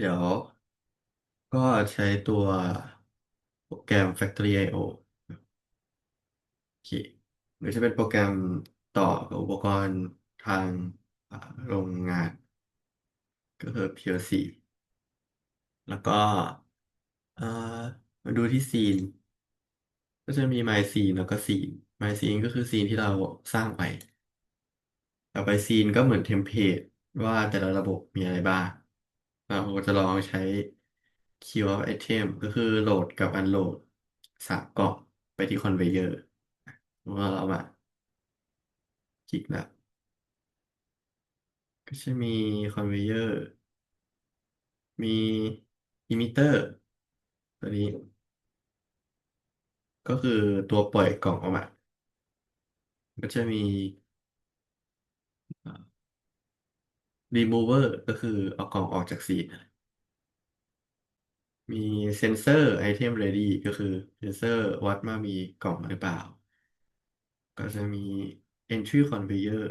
เดี๋ยวก็ใช้ตัวโปรแกรม Factory.io โอเคหรือจะเป็นโปรแกรมต่อกับอุปกรณ์ทางโรงงาน ก็คือ PLC แล้วก็เอ่อมาดูที่ซีน ก็จะมี my scene แล้วก็ scene my scene ก็คือซีนที่เราสร้างไป ต่อไปซีนก็เหมือนเทมเพลตว่าแต่ละระบบมีอะไรบ้าง เราก็จะลองใช้ queue of item ก็คือโหลดกับอันโหลดสามกล่องไปที่คอนเวเยอร์ว่าเรามาคลิกนะก็จะมีคอนเวเยอร์ มีอิมิเตอร์ ตัวนี้ ก็คือตัวปล่อยกล่องออกมา ก็จะมี remover ก็คือเอากล่องออกจากซีนมีเซนเซอร์ไอเทม ready ก็คือเซนเซอร์วัดว่ามีกล่องหรือเปล่า ก็จะมี entry conveyor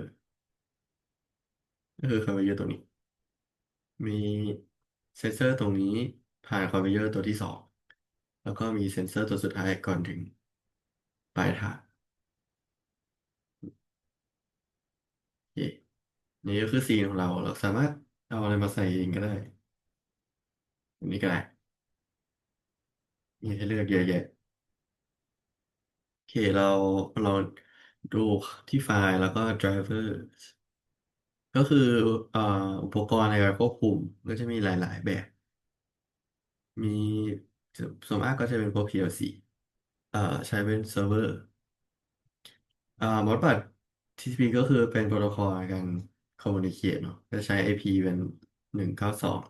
ก็คือ conveyor ตัวนี้ มีเซนเซอร์ตรงนี้ผ่าน conveyor ตัวที่สอง แล้วก็มีเซนเซอร์ตัวสุดท้ายก่อนถึงปลายทางโอเค นี่ก็คือซีนของเรา เราสามารถเอาอะไรมาใส่เองก็ได้อันนี้ก็ได้มีให้เลือกเยอะแยะโอเคเราเราดูที่ไฟล์แล้วก็ driver ก็คืออ่ออุปกรณ์ในการควบคุมก็จะมีหลาย ๆ แบบ มีส่วนมากก็จะเป็นพวก PLC อ่อใช้เป็นเซิร์ฟเวอร์อ่าโมดบัต TCP ก็คือเป็นโปรโตคอลในการ คอมมูนิเคชเนาะจะใช้ IP เป็นหนึ่งเก้าสอง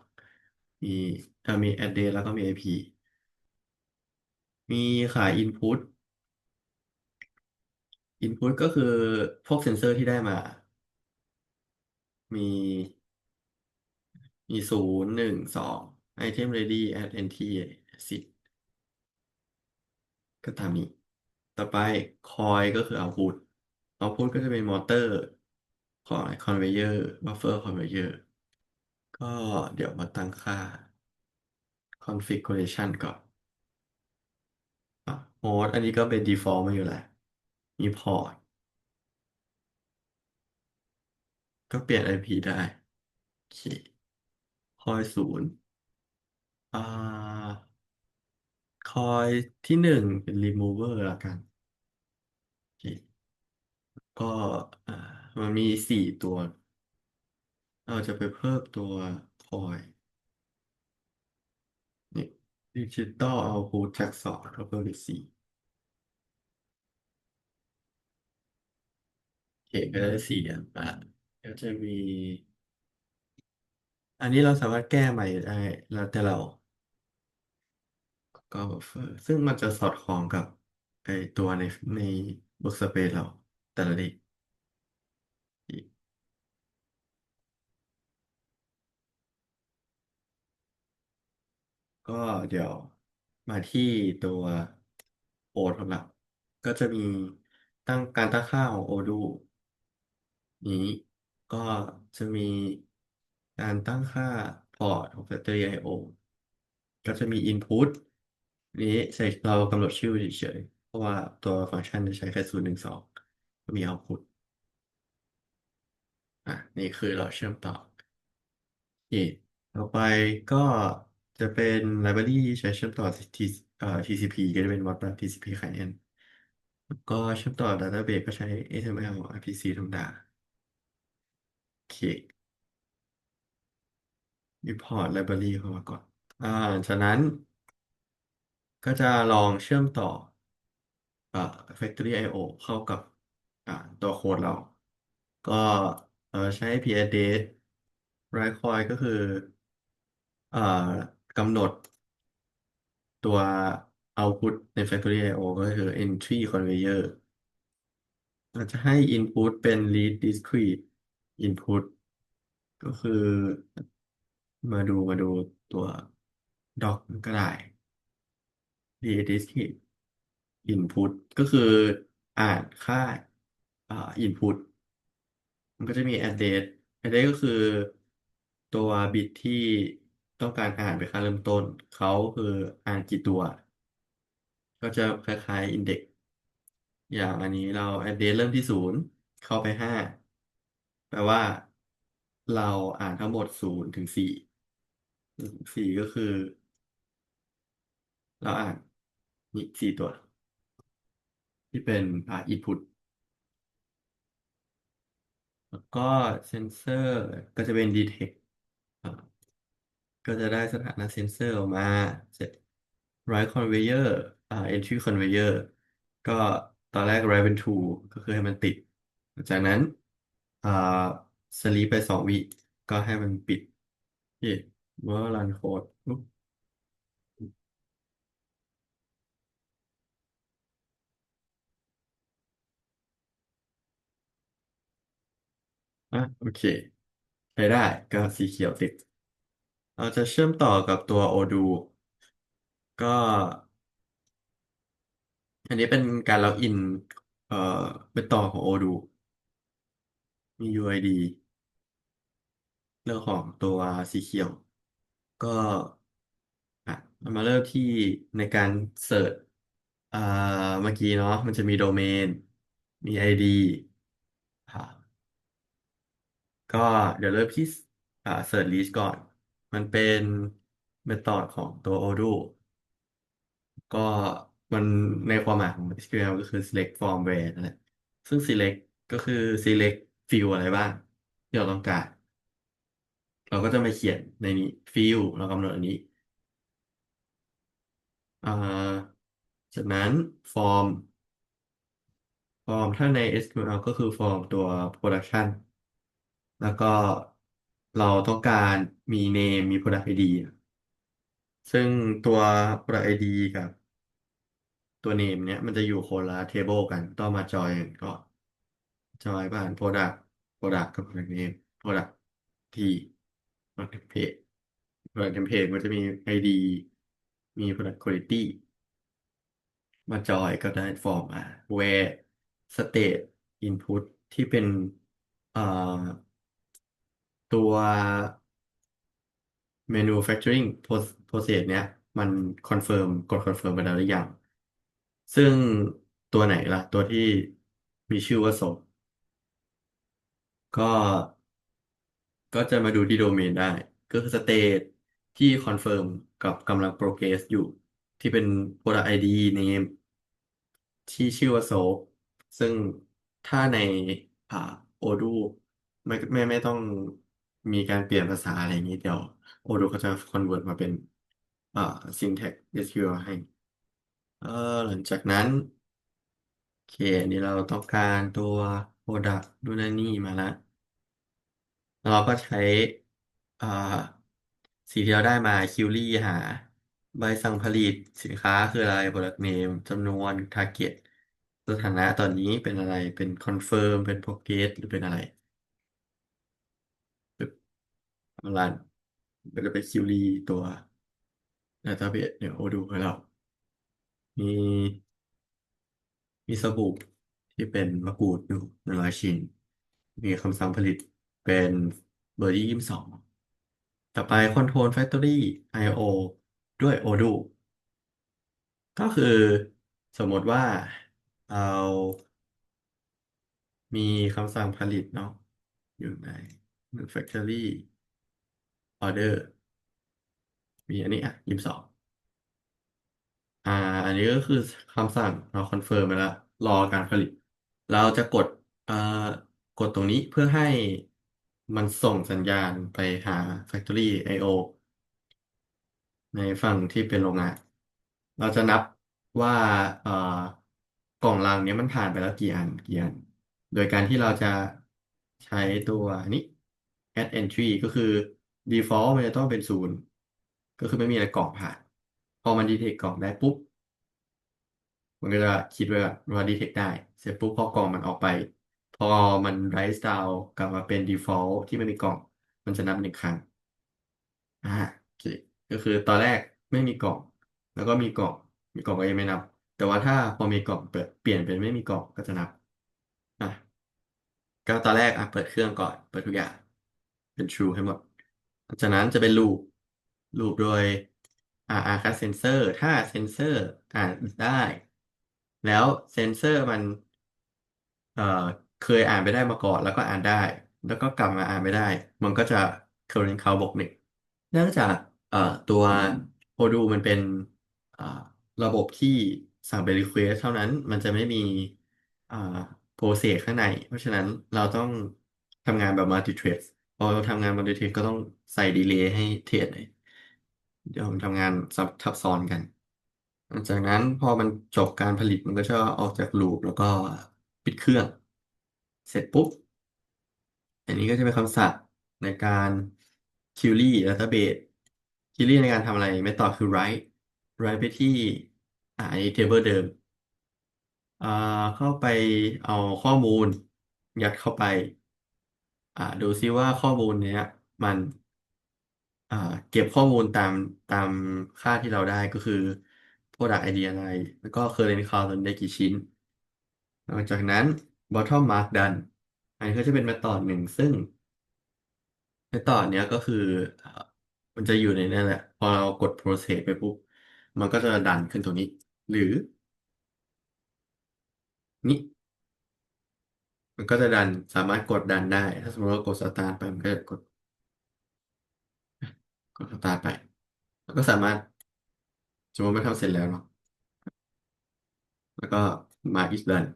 มีเอ่อมี address แล้วก็มี IP มีขาย input input ก็คือพวกเซนเซอร์ที่ได้มา มีมีศูนย์หนึ่งสองไอเทม ready add nt exit ก็ตามนี้ ต่อไป คอยก็คือ output output ก็จะเป็นมอเตอร์ ของไอ้ conveyor buffer conveyor ก็เดี๋ยวมาตั้งค่า configuration ก่อนอะโหมดอันนี้ก็เป็น default มาอยู่แหล้วมี port ก็เปลี่ยน IP ได้ โอเคคอยศูนย์อ่าคอยที่หนึ่งเป็น remover ละกัน โอเค ก็อ่า มันมีสี่ตัว เราจะไปเพิ่มตัวคอยนี่ดิจิตอลเอาพุทจากสองแล้วเพิ่มเป็นสี่โอเคก็ได้สี่อันอะก็จะมี อันนี้เราสามารถแก้ใหม่ได้แล้วแต่เรา ก็บัฟเฟอร์ซึ่งมันจะสอดคล้องกับไอตัวในในเวิร์กสเปซเราแต่ละเด็ก ก็เดี๋ยวมาที่ตัวโอทของเราก็จะมีตั้งการตั้งค่าของโอดูนี้ก็จะมีการตั้งค่าพอร์ตของ Factory IO ก็จะมี Input นี้ใส่เรากำหนดชื่อเฉยๆเพราะว่าตัวฟังก์ชันจะใช้แค่ศูนย์หนึ่งสองก็มี Output อะนี่คือเราเชื่อมต่อโอเคต่อไปก็ จะเป็น library ที่ใช้เชื่อมต่อ T เอ่อ TCP ก็จะเป็น Modbus TCP Client แล้วก็เชื่อมต่อ Database ก็ใช้ XML RPC ธรรมดา โอเค import library เข้ามาก่อน อ่าจากนั้นก็จะลองเชื่อมต่ออ่า Factory IO เข้ากับอ่าตัวโค้ดเรา ก็เอ่อใช้ IP address write coin ก็คืออ่า กำหนดตัว output ใน Factory IO ก็คือ entry conveyor เราจะให้ input เป็น read discrete input ก็คือมาดูมาดูตัว doc ก็ได้ read discrete input ก็คืออ่านค่าอ่า input มันก็จะมี address address ก็คือตัวบิตที่ ต้องการอ่านไปค่าเริ่มต้น เขาคืออ่านกี่ตัว ก็จะคล้ายๆอินเด็กอย่างอันนี้เรา address เริ่มที่ศูนย์เข้าไปห้าแปลว่าเราอ่านทั้งหมดศูนย์ถึงสี่สี่ก็คือ เราอ่านนี่สี่ตัว ที่เป็นอ่า input แล้วก็เซนเซอร์ก็จะเป็น detect ก็จะได้สถานะเซนเซอร์ออกมาเสร็จ write conveyor อ่า entry conveyor ก็ตอนแรก write เป็น true ก็คือให้มันติด จากนั้นอ่า sleep ไปสองวิก็ให้มันปิดโอเคเมื่อ run code ปุ๊บอะโอเคใช้ได้ก็สีเขียวติด เราจะเชื่อมต่อกับตัว Odoo ก็ อันนี้เป็นการล็อกอิน เอ่อเป็นต่อของ Odoo มี UID เรื่องของตัวสีเขียว ก็อะเรามาเริ่มที่ในการเสิร์ชอ่าเมื่อกี้เนาะมันจะมีโดเมน มี ID อ่าก็เดี๋ยวเริ่มที่อ่าเสิร์ชลิสต์ก่อน มันเป็นเมธอดของตัว Odoo ก็มันในความหมายของ SQL ก็คือ select from where นั่นแหละซึ่ง select ก็คือ select field อะไรบ้างที่เราต้องการ เราก็จะมาเขียนในนี้ field เรากำหนดอันนี้อ่าจากนั้น form form ถ้าใน SQL ก็คือ form ตัว production แล้วก็ เราต้องการมี name มี product ID ซึ่งตัว product ID กับ ตัว name เนี้ยมันจะอยู่คนละ table กัน ต้องมาจอยกันก่อนจอยผ่าน product product กับ product name product ที่ product template product template มันจะมี ID มี product quality มาจอยก็ได้ฟอร์มมา where state input ที่เป็นเอ่อ ตัว manufacturing pro- process เนี้ยมันคอนเฟิร์มกดคอนเฟิร์มไปแล้วหรือยัง ซึ่งตัวไหนล่ะ ตัวที่มีชื่อว่าศพก็ก็จะมาดูที่โดเมนได้ ก็คือ state ที่คอนเฟิร์มกับกำลัง progress อยู่ ที่เป็น product ID name ที่ชื่อว่าโซฟซึ่งถ้าในอ่าโอดูไม่ไม่ไม่ต้อง มีการเปลี่ยนภาษาอะไรอย่างนี้เดี๋ยวโอดูเขาจะคอนเวิร์ตมาเป็นอ่า syntax SQL ให้ เออหลังจากนั้นโอเคอันนี้เราต้องการตัว product ดูนนนี่มาแล้วแล้วเราก็ใช้อ่าสิ่งที่เราได้มาคิวรี่หา ใบสั่งผลิตสินค้าคืออะไร product name จำนวน target สถานะตอนนี้เป็นอะไรเป็น confirm เป็น progress หรือเป็นอะไรปึ๊บ รันก็จะเป็นคิวรีตัว database เดี๋ยวโอดูให้เรา มี มีสบู่ที่เป็นมะกรูดอยู่หนึ่งร้อยชิ้น มีคำสั่งผลิตเป็นเบอร์ที่ยี่สิบสองต่อไป Control Factory I/O ด้วย Odoo ก็คือสมมติว่าเอามีคำสั่งผลิตเนาะอยู่ใน Factory Order มีอันนี้อะยี่สิบสองอ่า อันนี้ก็คือคำสั่งเราคอนเฟิร์มไปแล้ว รอการผลิต เราจะกดเอ่ากดตรงนี้เพื่อให้มันส่งสัญญาณไปหา Factory I/O ในฝั่งที่เป็นโรงงาน เราจะนับว่าเอ่อกล่องลังเนี้ยมันผ่านไปแล้วกี่อันกี่อัน โดยการที่เราจะใช้ตัวนี้ add entry ก็คือ default มันจะต้องเป็นศูนย์ก็คือไม่มีอะไรกรอกผ่าน พอมัน detect กล่องได้ปุ๊บ มันก็จะคิดว่าว่า detect ได้ เสร็จปุ๊บพอกล่องมันออกไป พอมัน write down กลับมาเป็น default ที่ไม่มีกล่องมันจะนับหนึ่งครั้งอ่าโอเคก็คือตอนแรกไม่มีกล่องแล้วก็มีกล่องมีกล่องก็ยังไม่นับ แต่ว่าถ้าพอมีกล่องเปิดเปลี่ยนเป็นไม่มีกล่องก็จะนับอะก็ตอนแรกอะเปิดเครื่องก่อน เปิดทุกอย่าง เป็น true ให้หมด จากนั้นจะเป็น loop รูปโดยอ่าอาร์คเซนเซอร์ถ้าเซนเซอร์อ่านได้ แล้วเซนเซอร์มันเอ่อเคยอ่านไปได้มาก่อน แล้วก็อ่านได้ แล้วก็กลับมาอ่านไม่ได้ มันก็จะ current count บวกหนึ่งเนื่องจากเอ่อตัว Odoo มันเป็นอ่าระบบที่สั่งเป็น request เท่านั้นมันจะไม่มีอ่า process ข้างใน เพราะฉะนั้นเราต้องทำงานแบบ multi thread พอเราทำงาน multi thread ก็ต้องใส่ delay ให้เทรดเลยเดี๋ยวผมทำงานซับทับซ้อนกันหลังจากนั้นพอมันจบการผลิตมันก็จะออกจากลูปแล้วก็ปิดเครื่อง เสร็จปุ๊บ อันนี้ก็จะเป็นคำสั่งในการ query database query ในการทำอะไรไม่ต่อคือ write write ไปที่อ่าอันนี้ table เดิมอ่าเข้าไปเอาข้อมูล ยัดเข้าไป อ่าดูซิว่าข้อมูลเนี้ย มันอ่าเก็บข้อมูลตามตามค่าที่เราได้ก็คือ Product ID อะไร แล้วก็ Current Count ตอนได้กี่ชิ้น หลังจากนั้น Bottom Mark Done อันนี้ก็จะเป็น m e ธอดหนึ่งซึ่ง m e ธอดเนี้ยก็คืออ่ามันจะอยู่ในนั่นแหละ พอเรากด process ไปปุ๊บ มันก็จะดันขึ้นตรงนี้ หรือ นี่ มันก็จะดันสามารถกดดันได้ ถ้าสมมติว่ากด start ไปมันก็จะกด กด start ไป แล้วก็สามารถสมมติมันทำเสร็จแล้วเนาะแล้วก็ mark is done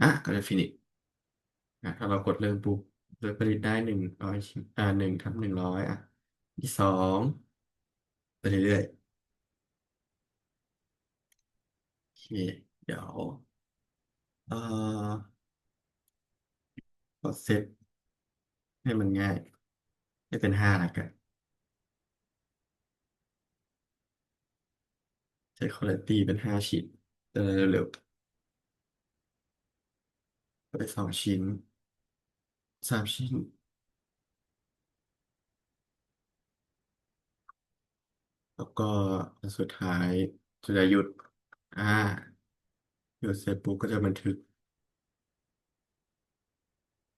อะก็จะ finish อะถ้าเรากดเริ่มปุ๊บโดยผลิตได้หนึ่งร้อยชิ้นอ่าหนึ่งทับหนึ่งร้อยอะที่สองไปเรื่อยๆโอเคเดี๋ยวเอ่อ กดเซตให้มันง่าย ให้เป็นห้าละกัน ใช้ quality เป็นห้าชิ้นจะได้เร็วๆไปสองชิ้นสามชิ้นแล้วก็สุดท้ายจะหยุด อ่าหยุดเสร็จปุ๊บก็จะบันทึก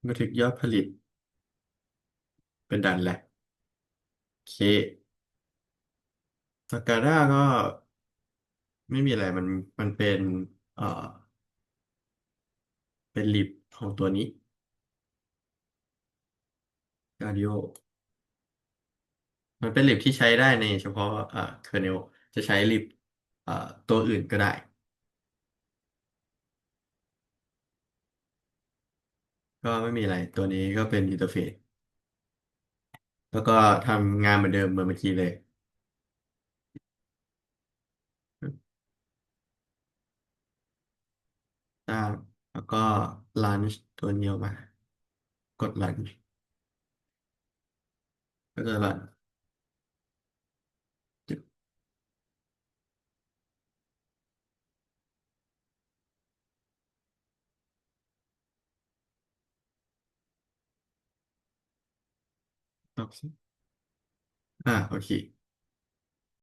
บันทึกยอดผลิต เป็นดันแหละโอเคสกา a าก็ไม่มีอะไรมันมันเป็นเอ่อเป็นลิบของตัวนี้ Cardio มันเป็นลิบที่ใช้ได้ในเฉพาะอ่า kernel จะใช้ลิบอ่าตัวอื่นก็ได้ ก็ไม่มีอะไร ตัวนี้ก็เป็นอินเทอร์เฟซแล้วก็ทำงานเหมือนเดิมเหมือนเมื่อกี้เลย ตามแล้วก็ launch ตัวนี้ออกมา กด launch ก็จะรันจุด ตอบสิอ่า โอเค